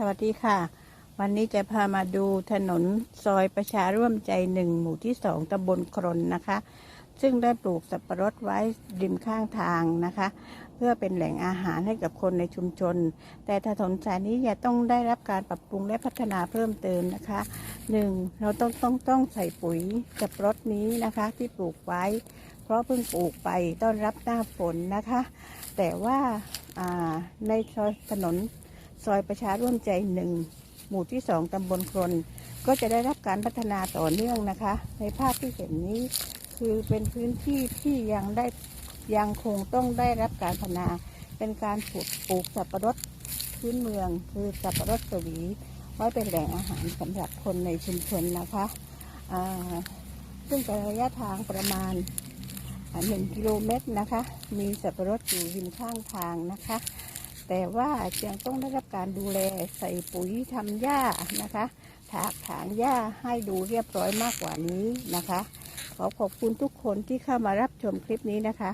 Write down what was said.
สวัสดีค่ะ วันนี้จะพามาดูถนนซอยประชาร่วมใจหนึ่งหมู่ที่สองตำบลครนนะคะ ซึ่งได้ปลูกสับปะรดไว้ริมข้างทางนะคะ เพื่อเป็นแหล่งอาหารให้กับคนในชุมชน แต่ถนนสายนี้จะต้องได้รับการปรับปรุงและพัฒนาเพิ่มเติมนะคะหนึ่งเราต้องต้องต้องใส่ปุ๋ยสับปะรดนี้นะคะที่ปลูกไว้ เพราะเพิ่งปลูกไปต้อนรับหน้าฝนนะคะ แต่ว่าอ่าในซอยถนน ซอยประชาร่วมใจหนึ่งหมู่ที่สองตำบลครนก็จะได้รับการพัฒนาต่อเนื่องนะคะ ในภาพที่เห็นนี้คือเป็นพื้นที่ที่ยังได้ยังคงต้องได้รับการพัฒนา เป็นการปลูกปลูกสับปะรดพื้นเมือง คือสับปะรดสวีไว้เป็นแหล่งอาหารสำหรับคนในชุมชนนะคะซึ่งเป็นระยะทางประมาณหนึ่งกิโลเมตรนะคะ มีสับปะรดอยู่ริมข้างทางนะคะ แต่ว่ายังต้องได้รับการดูแลใส่ปุ๋ยทำหญ้านะคะ ถากถางหญ้าให้ดูเรียบร้อยมากกว่านี้นะคะ ขอขอบคุณทุกคนที่เข้ามารับชมคลิปนี้นะคะ